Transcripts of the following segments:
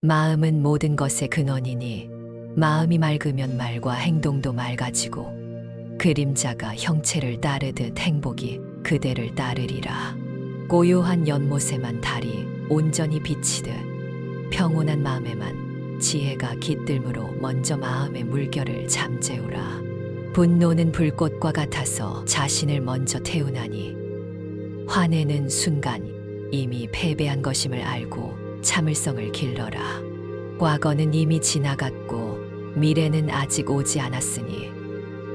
마음은 모든 것의 근원이니 마음이 맑으면 말과 행동도 맑아지고 그림자가 형체를 따르듯 행복이 그대를 따르리라. 고요한 연못에만 달이 온전히 비치듯 평온한 마음에만 지혜가 깃들므로 먼저 마음의 물결을 잠재우라. 분노는 불꽃과 같아서 자신을 먼저 태우나니 화내는 순간 이미 패배한 것임을 알고 참을성을 길러라. 과거는 이미 지나갔고 미래는 아직 오지 않았으니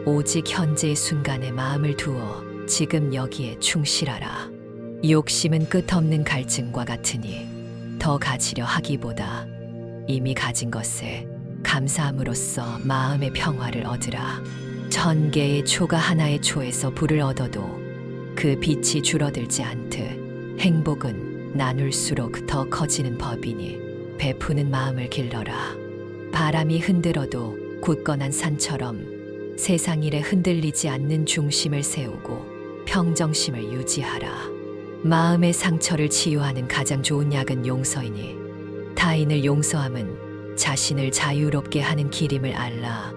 오직 현재의 순간에 마음을 두어 지금 여기에 충실하라. 욕심은 끝없는 갈증과 같으니 더 가지려 하기보다 이미 가진 것에 감사함으로써 마음의 평화를 얻으라. 천 개의 초가 하나의 초에서 불을 얻어도 그 빛이 줄어들지 않듯 행복은 나눌수록 더 커지는 법이니 베푸는 마음을 길러라. 바람이 흔들어도 굳건한 산처럼 세상 일에 흔들리지 않는 중심을 세우고 평정심을 유지하라. 마음의 상처를 치유하는 가장 좋은 약은 용서이니 타인을 용서함은 자신을 자유롭게 하는 길임을 알라.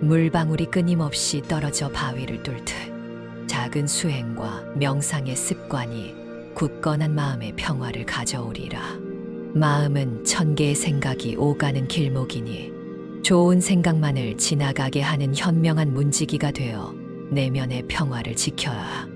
물방울이 끊임없이 떨어져 바위를 뚫듯 작은 수행과 명상의 습관이 굳건한 마음의 평화를 가져오리라. 마음은 천 개의 생각이 오가는 길목이니 좋은 생각만을 지나가게 하는 현명한 문지기가 되어 내면의 평화를 지켜야